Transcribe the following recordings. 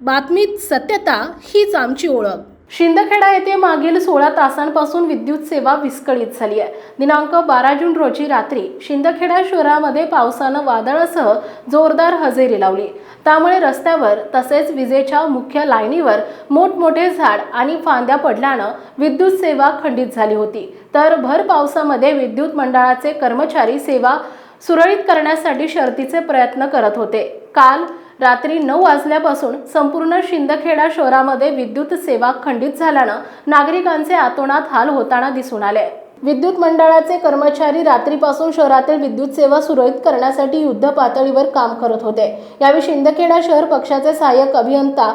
बातमीत सत्यता हीच आमची ओळख. शिंदखेडा येथे मागील सोळा तासांपासून विद्युत सेवा विस्कळीत झाली आहे. दिनांक बारा जून रोजी रात्री शिंदखेडा शहरामध्ये पावसानं वादळासह जोरदार हजेरी लावली. त्यामुळे रस्त्यावर तसेच विजेच्या मुख्य लाईनीवर मोठमोठे झाड आणि फांद्या पडल्यानं विद्युत सेवा खंडित झाली होती. तर भर पावसामध्ये विद्युत मंडळाचे कर्मचारी सेवा सुरळीत करण्यासाठी शर्तीचे प्रयत्न करत होते. काल रात्री नऊ वाजल्यापासून संपूर्ण शिंदखेडा शहरामध्ये विद्युत सेवा खंडित झाल्यानं नागरिकांचे आतोनात हाल होताना दिसून आले. विद्युत मंडळाचे कर्मचारी रात्रीपासून शहरातील विद्युत सेवा सुरळीत करण्यासाठी युद्ध पातळीवर काम करत होते. यावेळी शिंदखेडा शहर पक्षाचे सहाय्यक अभियंता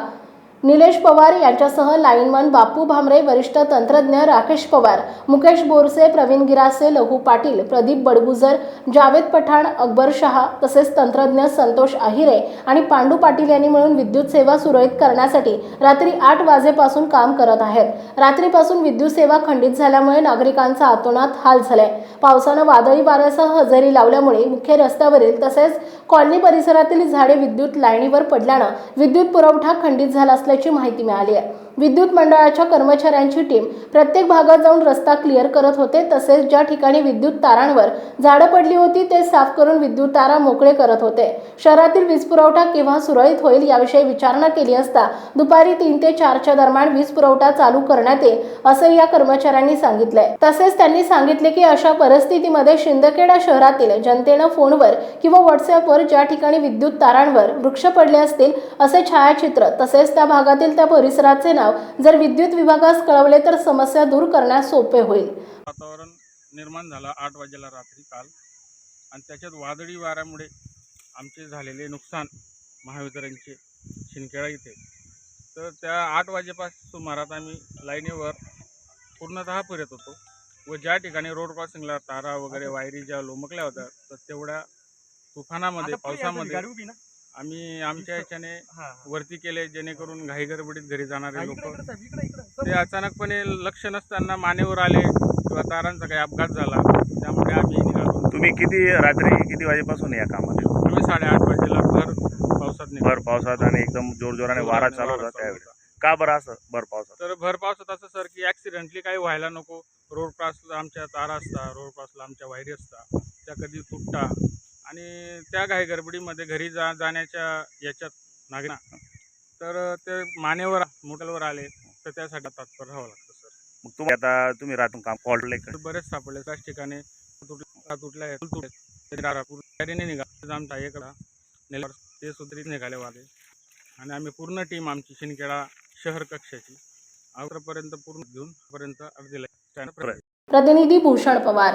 निलेश पवार यांच्यासह लाईनमन बापू भामरे वरिष्ठ तंत्रज्ञ राकेश पवार मुकेश बोरसे प्रवीण गिरासे लहू पाटील प्रदीप बडगुजर जावेद पठाण अकबर शहा तसेच तंत्रज्ञ संतोष आहिरे आणि पांडू पाटील यांनी मिळून विद्युत सेवा सुरळीत करण्यासाठी रात्री आठ वाजेपासून काम करत आहेत. रात्रीपासून विद्युत सेवा खंडित झाल्यामुळे नागरिकांचा आतोनात हाल झालाय. पावसानं वादळी वाऱ्यासह हजेरी लावल्यामुळे मुख्य रस्त्यावरील तसेच कॉलनी परिसरातील झाडे विद्युत लाईनीवर पडल्यानं विद्युत पुरवठा खंडित झाला असल्याची माहिती मिळाली आहे. विद्युत मंडळाच्या कर्मचाऱ्यांची टीम प्रत्येक भागात जाऊन रस्ता क्लिअर करत होते. तसेच ज्या ठिकाणी विद्युत तारांवर झाडं पडली होती ते साफ करून विद्युत तारा मोकळे करत होते. शहरातील वीज पुरवठा केव्हा सुरळीत होईल याविषयी विचारणा केली असता दुपारी तीन ते चारच्या दरम्यान वीज पुरवठा चालू करण्यात येईल असं या कर्मचाऱ्यांनी सांगितलंय. तसेच त्यांनी सांगितले की अशा परिस्थितीमध्ये शिंदखेडा शहरातील जनतेनं फोनवर किंवा व्हॉट्सअपवर ज्या ठिकाणी विद्युत तारांवर वृक्ष पडले असतील असे छायाचित्र तसेच त्या भागातील त्या परिसराचे नाव जर विद्युत विभागास कळवले तर समस्या दूर करण्यास सोपे होईल. वातावरण निर्माण झालं आठ वाजेला रात्री काल. आणि त्याच्यात वादळी वाऱ्यामुळे आमचे झालेले नुकसान महावितरणचे शिंदखेडा इथे. तर त्या आठ वाजेपासून सुमारात आम्ही लाईनीवर पूर्णतः फिरत होतो व ज्या ठिकाणी रोड क्रॉसिंगला तारा वगैरे वायरी ज्या लोमकल्या होत्या तर तेवढ्या तुफानामध्ये पावसामध्ये आम्ही आमच्या याच्याने वरती केले जेणेकरून घाईगडबडीत घरी जाणारे लोक. ते अचानकपणे लक्ष नसताना मानेवर आले किंवा तारांचा काही अपघात झाला. त्यामुळे आम्ही निघालो तुम्ही किती रात्री किती वाजेपासून या कामात आम्ही साडेआठ वाजेला भर पावसात निघालो. भर पावसात आणि एकदम जोरजोराने वारा चालू होता त्यावेळी का बरं असं भर पावसात? तर भर पावसात असं सर की ॲक्सिडेंटली काही व्हायला नको. रोड क्रॉसला आमच्या तारा असता रोड क्रॉसला आमच्या वायरी असता. त्या कधी तुटता आणि त्या घाई गडबडीमध्ये घरी जा जाण्याच्या याच्यात नागरिक तर ते मानेवर मोटलवर आले तर त्यासाठी तात्पर राहावं लागतं सर. मग तुम्ही आता तुम्ही राहून काम तर बरेच सापडले. त्याच ठिकाणी तुटल्या तुटल्या आहेत, तुटले ते दारापूर तयारीने निघाले. एकदा नेल्यावर ते सुधारित निघाले वाले. आणि आम्ही पूर्ण टीम आमची शिंदखेडा शहर कक्षाची आग्रपर्यंत पूर्ण घेऊन पर्यंत अर्धीला प्रतिनिधी भूषण पवार.